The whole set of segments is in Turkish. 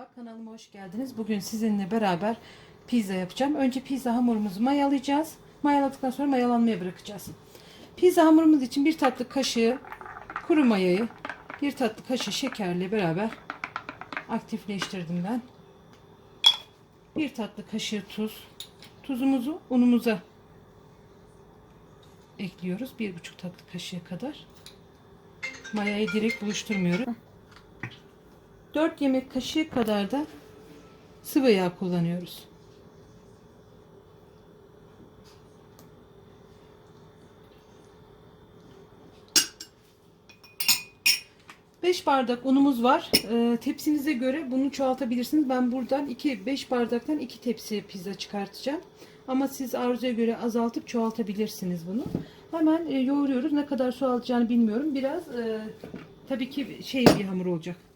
Merhaba kanalıma hoş geldiniz. Bugün sizinle beraber pizza yapacağım. Önce pizza hamurumuzu mayalayacağız. Mayaladıktan sonra mayalanmaya bırakacağız. Pizza hamurumuz için bir tatlı kaşığı kuru mayayı, bir tatlı kaşığı şekerle beraber aktifleştirdim ben. Bir tatlı kaşığı tuz. Tuzumuzu unumuza ekliyoruz. Bir buçuk tatlı kaşığı kadar. Mayayı direkt buluşturmuyorum. 4 yemek kaşığı kadar da sıvı yağ kullanıyoruz. Beş bardak unumuz var. Ee, tepsinize göre bunu çoğaltabilirsiniz. Ben buradan 2 5 bardaktan 2 tepsi pizza çıkartacağım. Ama siz arzuya göre azaltıp çoğaltabilirsiniz bunu. Hemen e, yoğuruyoruz. Ne kadar su alacağını bilmiyorum. Biraz e, tabii ki şey bir hamur olacak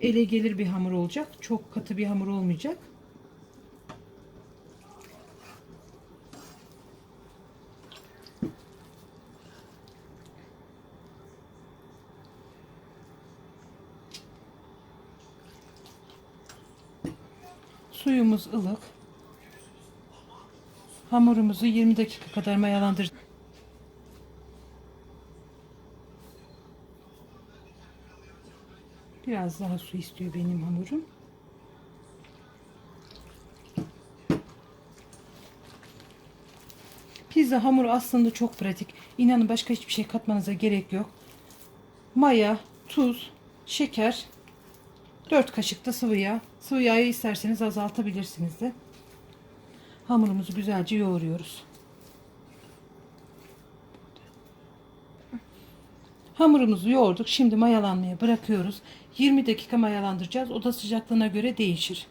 ele gelir bir hamur olacak. Çok katı bir hamur olmayacak. Suyumuz ılık. Hamurumuzu 20 dakika kadar mayalandıracağız. Biraz daha su istiyor benim hamurum. Pizza hamuru aslında çok pratik. İnanın başka hiçbir şey katmanıza gerek yok. Maya, tuz, şeker, 4 kaşık da sıvı yağ. Sıvı yağı isterseniz azaltabilirsiniz de. Hamurumuzu güzelce yoğuruyoruz. Hamurumuzu yoğurduk. Şimdi mayalanmaya bırakıyoruz. 20 dakika mayalandıracağız. Oda sıcaklığına göre değişir.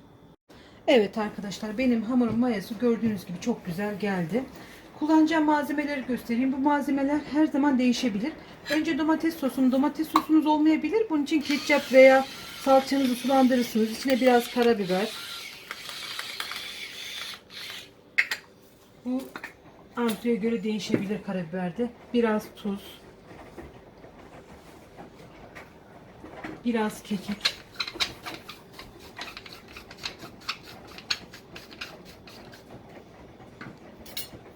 Evet arkadaşlar benim hamurum mayası gördüğünüz gibi çok güzel geldi. Kullanacağım malzemeleri göstereyim. Bu malzemeler her zaman değişebilir. Önce domates sosunu. Domates sosunuz olmayabilir. Bunun için ketçap veya salçanızı sulandırırsınız. İçine biraz karabiber. Bu arzuya göre değişebilir karabiberde. Biraz tuz. Biraz kekik.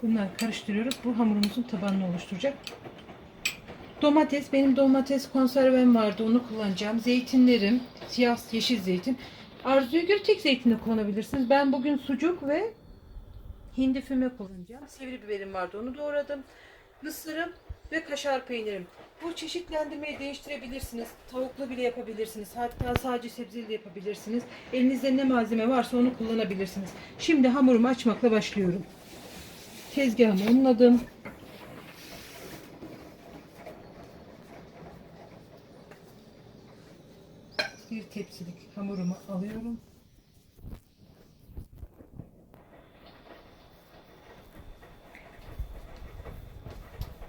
Bunları karıştırıyoruz. Bu hamurumuzun tabanını oluşturacak. Domates. Benim domates konservem vardı. Onu kullanacağım. Zeytinlerim. Siyah yeşil zeytin. Arzuya göre tek zeytin de kullanabilirsiniz. Ben bugün sucuk ve hindi füme kullanacağım. Sivri biberim vardı. Onu doğradım. Mısırım ve kaşar peynirim. Bu çeşitlendirmeyi değiştirebilirsiniz. Tavuklu bile yapabilirsiniz. Hatta sadece sebzeli de yapabilirsiniz. Elinizde ne malzeme varsa onu kullanabilirsiniz. Şimdi hamurumu açmakla başlıyorum. Tezgahımı unladım. Bir tepsilik hamurumu alıyorum.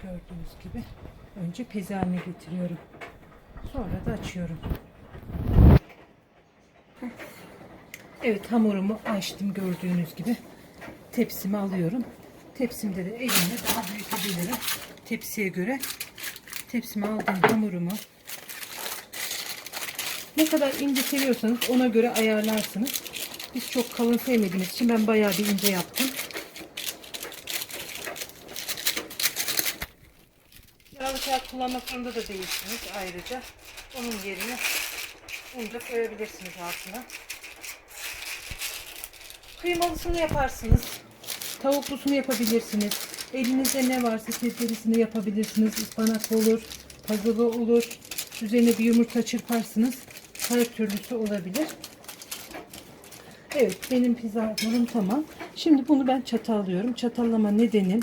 Gördüğünüz gibi önce peze getiriyorum. Sonra da açıyorum. Evet hamurumu açtım gördüğünüz gibi. Tepsimi alıyorum. Tepsimde de elimle daha büyütebilirim. Tepsiye göre. Tepsime aldığım hamurumu ne kadar ince seviyorsanız ona göre ayarlarsınız. Biz çok kalın sevmediğimiz için ben bayağı bir ince yaptım. Yağlı kağıt kullanmak zorunda da değilsiniz ayrıca. Onun yerine bunu da koyabilirsiniz altına. Kıymalısını yaparsınız. Tavuklusunu yapabilirsiniz. Elinizde ne varsa sebzelisini yapabilirsiniz. Ispanak olur, pazılı olur. Üzerine bir yumurta çırparsınız. Her türlüsü olabilir. Evet benim pizza hamurum tamam. Şimdi bunu ben çatallıyorum. Çatallama nedenim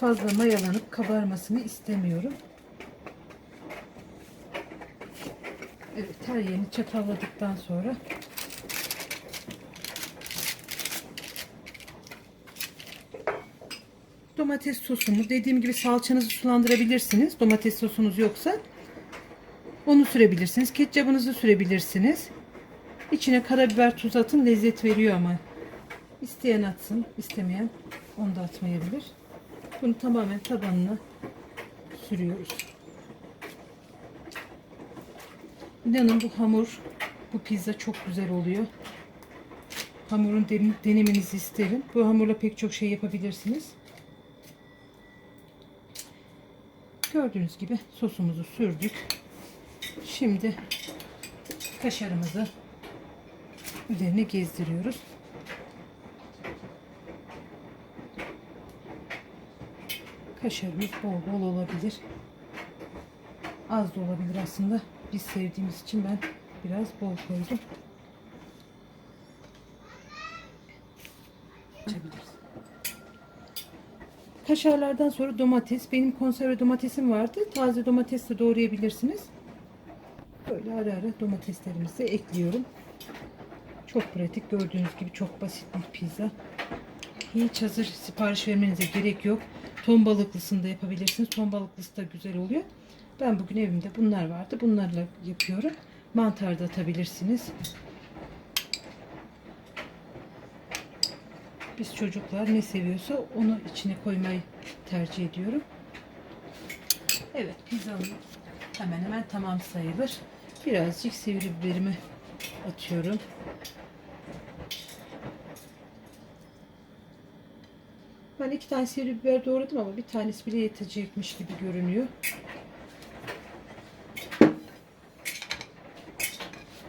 fazla mayalanıp kabarmasını istemiyorum. Evet her yerini çatalladıktan sonra domates sosumu dediğim gibi salçanızı sulandırabilirsiniz. Domates sosunuz yoksa onu sürebilirsiniz. Ketçabınızı sürebilirsiniz. İçine karabiber tuz atın lezzet veriyor ama. İsteyen atsın, istemeyen onu da atmayabilir. Bunu tamamen tabanına sürüyoruz. İnanın bu hamur Bu pizza çok güzel oluyor. Hamurun den- denemenizi isterim. Bu hamurla pek çok şey yapabilirsiniz. Gördüğünüz gibi sosumuzu sürdük. Şimdi kaşarımızı üzerine gezdiriyoruz. Kaşarımız bol bol olabilir. Az da olabilir aslında. Biz sevdiğimiz için ben biraz bol koydum. Açabiliriz. Kaşarlardan sonra domates. Benim konserve domatesim vardı. Taze domates de doğrayabilirsiniz. Böyle ara ara domateslerimizi ekliyorum. Çok pratik. Gördüğünüz gibi çok basit bir pizza. Hiç hazır sipariş vermenize gerek yok. Ton balıklısını da yapabilirsiniz. Ton balıklısı da güzel oluyor. Ben bugün evimde bunlar vardı. Bunlarla yapıyorum. Mantar da atabilirsiniz. Biz çocuklar ne seviyorsa onu içine koymayı tercih ediyorum. Evet pizzam hemen hemen tamam sayılır. Birazcık sivri biberimi atıyorum. Ben iki tane sivri biber doğradım ama bir tanesi bile yetecekmiş gibi görünüyor.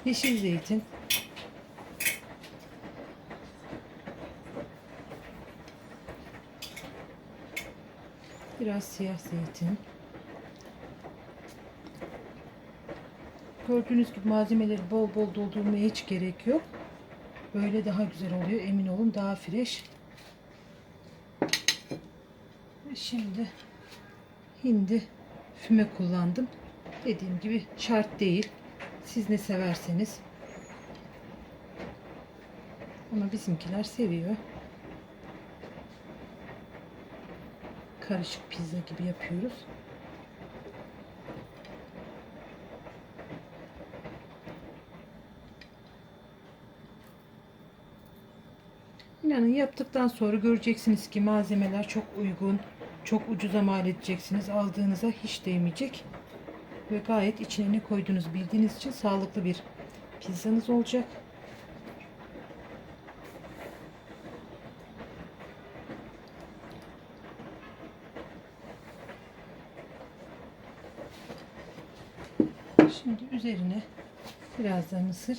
Yeşil zeytin. Biraz siyah zeytin. Gördüğünüz gibi malzemeleri bol bol doldurmaya hiç gerek yok. Böyle daha güzel oluyor. Emin olun daha fresh. Ve şimdi hindi füme kullandım. Dediğim gibi şart değil. Siz ne severseniz. Ama bizimkiler seviyor. Karışık pizza gibi yapıyoruz. İnanın yaptıktan sonra göreceksiniz ki malzemeler çok uygun, çok ucuza mal edeceksiniz. Aldığınıza hiç değmeyecek. Ve gayet içine ne koyduğunuzu bildiğiniz için sağlıklı bir pizzanız olacak. Şimdi üzerine biraz da mısır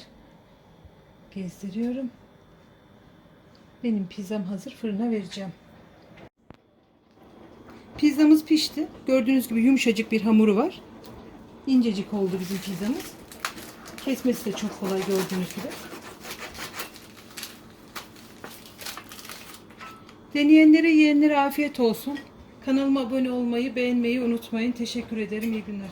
gezdiriyorum. Benim pizzam hazır fırına vereceğim. Pizzamız pişti. Gördüğünüz gibi yumuşacık bir hamuru var. İncecik oldu bizim pizzamız. Kesmesi de çok kolay gördüğünüz gibi. Deneyenlere yiyenlere afiyet olsun. Kanalıma abone olmayı, beğenmeyi unutmayın. Teşekkür ederim. İyi günler.